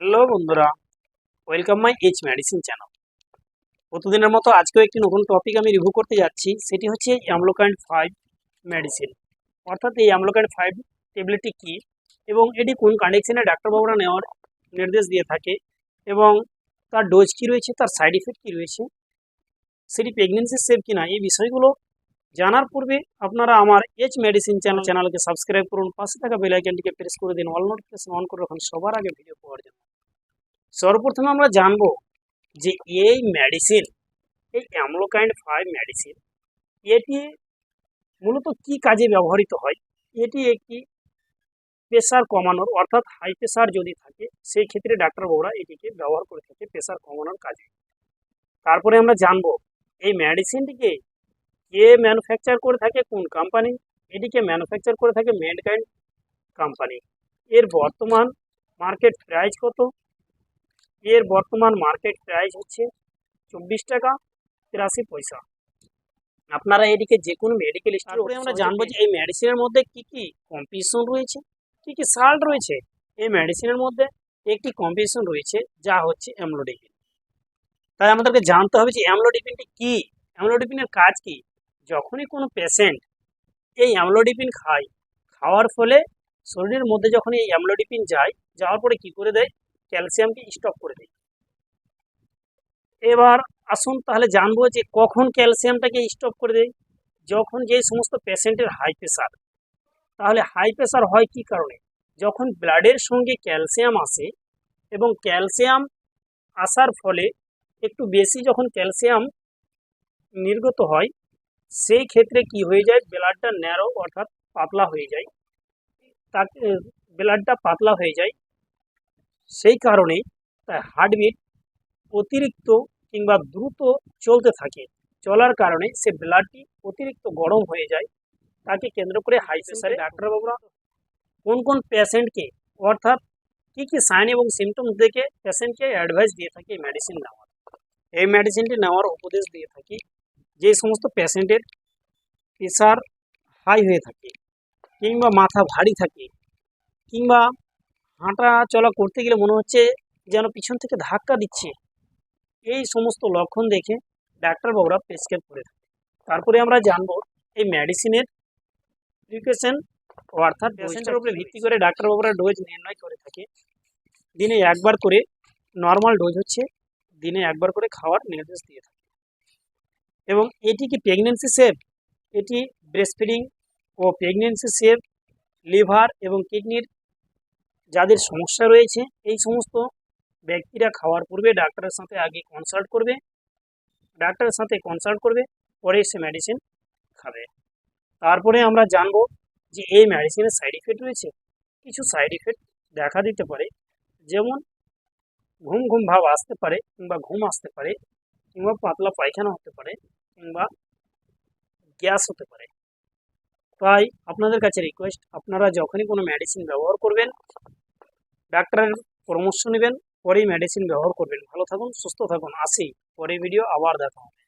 Hello বন্ধুরা welcome my H medicine channel প্রতিদিনের মতো আজকেও একটি নতুন টপিক আমি রিভিউ করতে যাচ্ছি, সেটি হচ্ছে অ্যামলোকাইন্ড ফাইভ মেডিসিন অর্থাৎ এই অ্যামলোকাইন্ড ফাইভ ট্যাবলেটটি কী এবং এটি কোন কন্ডিশনে ডাক্তারবাবুরা নেওয়ার নির্দেশ দিয়ে থাকে এবং তার ডোজ কী রয়েছে, তার সাইড ইফেক্ট কী রয়েছে, সেটি প্রেগনেন্সি সেভ কিনা এই বিষয়গুলো জানার পূর্বে আপনারা আমার এইচ মেডিসিন চ্যানেল চ্যানেলকে সাবস্ক্রাইব করুন, পাশে থাকা বেল আইকনটিকে প্রেস করে দিন অল নোটিফিকেশন অন করে রাখুন, সবার আগে ভিডিও পাওয়ার জন্য। সর্বপ্রথমে আমরা জানব যে এই মেডিসিন এই অ্যামলোকাইন্ড ফাইভ মেডিসিন এটি মূলত কি কাজে ব্যবহৃত হয়? এটি একটি প্রেশার কমানোর, অর্থাৎ হাই প্রেশার যদি থাকে, সেই ক্ষেত্রে ডাক্তারবাবুরা এটিকে ব্যবহার করে থাকে প্রেশার কমানোর কাজে। তারপরে আমরা জানব এই মেডিসিনটিকে কে ম্যানুফ্যাকচার করে থাকে, কোন কোম্পানি এটিকে ম্যানুফ্যাকচার করে থাকে মেডকাইন্ড কোম্পানি এর বর্তমান মার্কেট প্রাইস কত? এর বর্তমান মার্কেট প্রাইস হচ্ছে চব্বিশ টাকা তিরাশি পয়সা। আপনারা এদিকে যে কোনো মেডিকেল স্টোরে আমরা জানব যে এই মেডিসিনের মধ্যে কি কি কম্পিটিশন রয়েছে কি কি সাল্ট রয়েছে? এই মেডিসিনের মধ্যে একটি কম্পিটিশন রয়েছে যা হচ্ছে অ্যামলোডিপিন তাই আমাদেরকে জানতে হবে যে অ্যামলোডিপিনটি কি? অ্যামলোডিপিনের কাজ কি? যখনই কোনো পেশেন্ট এই অ্যামলোডিপিন খায় খাওয়ার ফলে শরীরের মধ্যে যখন এই অ্যামলোডিপিন যায় যাওয়ার পরে কি করে দেয়? ক্যালসিয়ামকে স্টপ করে দেয় এবার আসুন তাহলে জানব যে কখন ক্যালসিয়ামটাকে স্টপ করে দেয় যখন যে সমস্ত পেশেন্টের হাই প্রেশার তাহলে হাই প্রেশার হয় কি কারণে? যখন ব্লাডের সঙ্গে ক্যালসিয়াম আসে এবং ক্যালসিয়াম আসার ফলে একটু বেশি যখন ক্যালসিয়াম নির্গত হয়, সেই ক্ষেত্রে কি হয়ে যায়? ব্লাডটা ন্যারো অর্থাৎ পাতলা হয়ে যায়। তাকে ব্লাডটা পাতলা হয়ে যায়। সেই কারণে তার হার্টবিট অতিরিক্ত কিংবা দ্রুত চলতে থাকে। চলার কারণে সে ব্লাডটি অতিরিক্ত গরম হয়ে যায়। তাকে কেন্দ্র করে হাই প্রেশারে ডাক্তারবাবুরা কোন কোন পেশেন্টকে অর্থাৎ কী কী সাইন এবং সিমটমস দেখে পেশেন্টকে অ্যাডভাইস দিয়ে থাকে এই মেডিসিন নেওয়ার। এই মেডিসিনটি নেওয়ার উপদেশ দিয়ে থাকি যে সমস্ত পেশেন্টের প্রেশার হাই হয়ে থাকে কিংবা মাথা ভারী থাকে কিংবা হাঁটা চলা করতে গেলে মনে হচ্ছে যেন পিছন থেকে ধাক্কা দিচ্ছে। এই সমস্ত লক্ষণ দেখে ডাক্তারবাবুরা প্রেসক্রাইব করে থাকে। তারপরে আমরা জানব এই মেডিসিনের প্রিকশন অর্থাৎ পেশেন্টের উপরে ভিত্তি করে ডাক্তারবাবুরা ডোজ নির্ণয় করে থাকে। দিনে একবার করে নর্মাল ডোজ হচ্ছে দিনে একবার করে খাওয়ার নির্দেশ দিয়ে থাকে। এবং এটি কি প্রেগনেন্সি সেভ এটি ব্রেস্ট ফিডিং ও প্রেগনেন্সি সেভ লিভার এবং কিডনির যাদের সমস্যা রয়েছে, এই সমস্ত ব্যক্তিরা খাওয়ার পূর্বে ডাক্তারের সাথে আগে কনসাল্ট করবে। ডাক্তারের সাথে কনসাল্ট করবে, পরে সে মেডিসিন খাবে। তারপরে আমরা জানব যে এই মেডিসিনের সাইড ইফেক্ট রয়েছে। কিছু সাইড ইফেক্ট দেখা দিতে পারে, যেমন ঘুম ঘুম ভাব আসতে পারে কিংবা ঘুম আসতে পারে, কিংবা পাতলা পায়খানা হতে পারে, কিংবা গ্যাস হতে পারে। তাই আপনাদের কাছে রিকোয়েস্ট আপনারা যখনই কোনো মেডিসিন ব্যবহার করবেন ডাক্তারের পরামর্শ নেবেন, পরেই মেডিসিন ব্যবহার করবেন। ভালো থাকুন, সুস্থ থাকুন। আসি পরে ভিডিও আবার দেখা হবে।